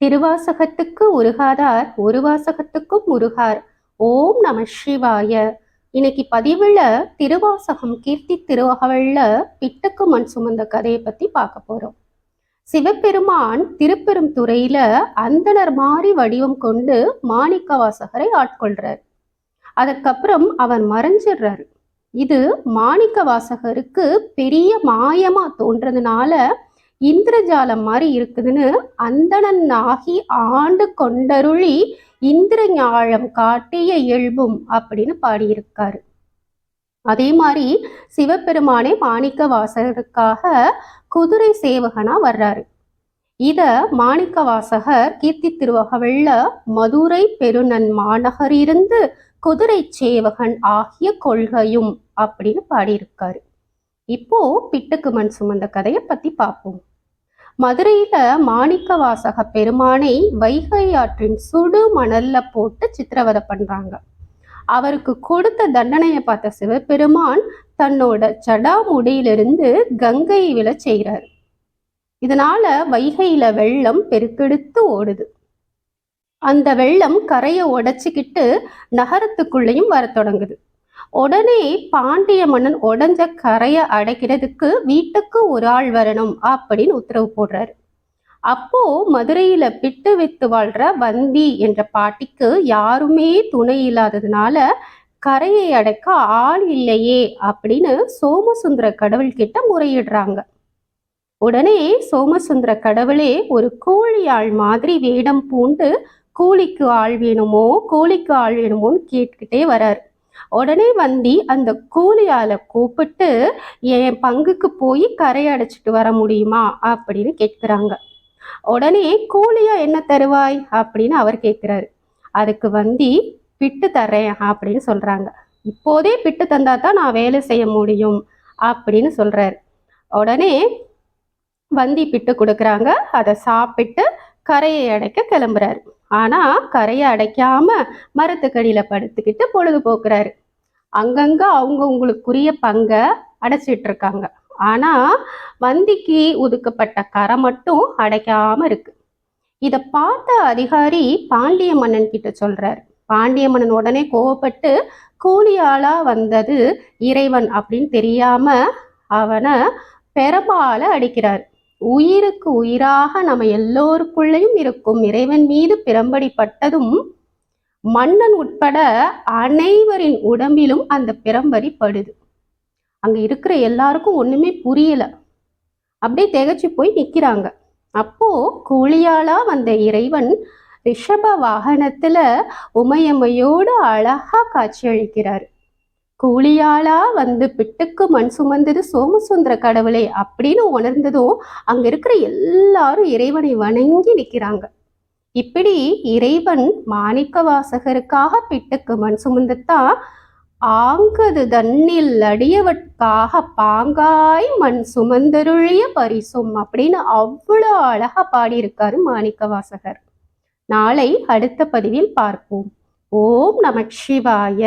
திருவாசகத்துக்கு உருகாதார் ஒரு வாசகத்துக்கும் உருகார். ஓம் நம சிவாய. இன்னைக்கு பதிவுல திருவாசகம் கீர்த்தி திருவகவல்ல பிட்டுக்கு மண் சுமந்த கதையை பத்தி பார்க்க போறோம். சிவபெருமான் திருப்பெரும் துறையில அந்தனர் மாறி வடிவம் கொண்டு மாணிக்க வாசகரை ஆட்கொள்றார். அதுக்கப்புறம் அவர் மறைஞ்சிடுறாரு. இது மாணிக்க வாசகருக்கு பெரிய மாயமா தோன்றதுனால இந்திரஜாலம் மாதிரி இருக்குதுன்னு அந்தணன் ஆகி ஆண்டு கொண்டருளி இந்திர ஞாழம் காட்டிய இயல்பும் அப்படின்னு பாடியிருக்காரு. அதே மாதிரி சிவபெருமானே மாணிக்க வாசகருக்காக குதிரை சேவகனா வர்றாரு. இத மாணிக்க வாசகர் கீர்த்தி திருவகவல்ல மதுரை பெருநன் மாநகர் இருந்து குதிரை சேவகன் ஆகிய கொள்கையும் அப்படின்னு பாடியிருக்காரு. இப்போ பிட்டுக்கு மண் சுமந்த கதையை பத்தி பார்ப்போம். மதுரையில மாணிக்க வாசக பெருமானை வைகை ஆற்றின் சுடு மணல்ல போட்டு சித்திரவதை பண்றாங்க. அவருக்கு கொடுத்த தண்டனையை பார்த்த சிவபெருமான் தன்னோட சடாமுடியிலிருந்து கங்கை விழ செய்கிறார் இதனால வைகையில வெள்ளம் பெருக்கெடுத்து ஓடுது. அந்த வெள்ளம் கரையை உடைச்சிக்கிட்டு நகரத்துக்குள்ளேயும் வர தொடங்குது. உடனே பாண்டிய மன்னன் உடஞ்ச கரையை அடைக்கிறதுக்கு வீட்டுக்கு ஒரு ஆள் வரணும் அப்படின்னு உத்தரவு போடுறாரு. அப்போ மதுரையில பிட்டு வித்து வாழ்ற வந்தி என்ற பாட்டிக்கு யாருமே துணை இல்லாததுனால கரையை அடைக்க ஆள் இல்லையே அப்படின்னு சோமசுந்தர கடவுள் கிட்ட முறையிடுறாங்க. உடனே சோமசுந்தர கடவுளே ஒரு கூலி ஆள் மாதிரி வேடம் பூண்டு கூலிக்கு ஆள் வேணுமோ கூலிக்கு ஆள் வேணுமோன்னு கேட்டுக்கிட்டே வராரு. உடனே வந்தி அந்த கூலியால கூப்பிட்டு என் பங்குக்கு போய் கரை அடைச்சிட்டு வர முடியுமா? அப்படின்னு கேட்குறாங்க. உடனே கூலியா என்ன தருவாய்? அப்படின்னு அவர் கேட்குறாரு. அதுக்கு வந்தி பிட்டு தரேன் அப்படின்னு சொல்றாங்க. இப்போதே பிட்டு தந்தா தான் நான் வேலை செய்ய முடியும் அப்படின்னு சொல்றாரு. உடனே வந்தி பிட்டு கொடுக்குறாங்க. அதை சாப்பிட்டு கரையை அடைக்க கிளம்புறாரு. ஆனா கரையை அடைக்காம மரத்துக்கடியில படுத்துக்கிட்டு பொழுது போக்குறாரு அங்கங்க அவங்கவுங்களுக்குரிய பங்கை அடைச்சிட்டு இருக்காங்க. ஆனா வந்திக்கு ஒதுக்கப்பட்ட கரை மட்டும் அடைக்காம இருக்கு. இத பார்த்த அதிகாரி பாண்டிய மன்னன் கிட்ட சொல்றாரு. பாண்டிய மன்னன் உடனே கோவப்பட்டு கூலியாளா வந்தது இறைவன் அப்படின்னு தெரியாம அவனை பெரும்பால அடிக்கிறார். உயிருக்கு உயிராக நம்ம எல்லோருக்குள்ளேயும் இருக்கும் இறைவன் மீது பிரம்படிப்பட்டதும் மன்னன் உட்பட அனைவரின் உடம்பிலும் அந்த பிரம்பரி படுது. அங்க இருக்கிற எல்லாருக்கும் ஒண்ணுமே புரியல. அப்படியே திகச்சு போய் நிக்கிறாங்க. அப்போ கூலியாளா வந்த இறைவன் ரிஷப வாகனத்துல உமையம்மையோடு அழகா காட்சியளிக்கிறார் கூலியாளா வந்து பிட்டுக்கு மண் சுமந்தது சோமசுந்தர கடவுளே அப்படின்னு உணர்ந்ததும் அங்க இருக்கிற எல்லாரும் இறைவனை வணங்கி நிற்கிறாங்க இப்படி இறைவன் மாணிக்க வாசகருக்காக பிட்டுக்கு மண் சுமந்துத்தான் ஆங்கது தன்னில் அடியவற்காக பாங்காய் மண் சுமந்தருளிய பரிசும் அப்படின்னு அவ்வளோ அழகா பாடியிருக்காரு மாணிக்க வாசகர் நாளை அடுத்த பதிவில் பார்ப்போம். ஓம் நம சிவாய.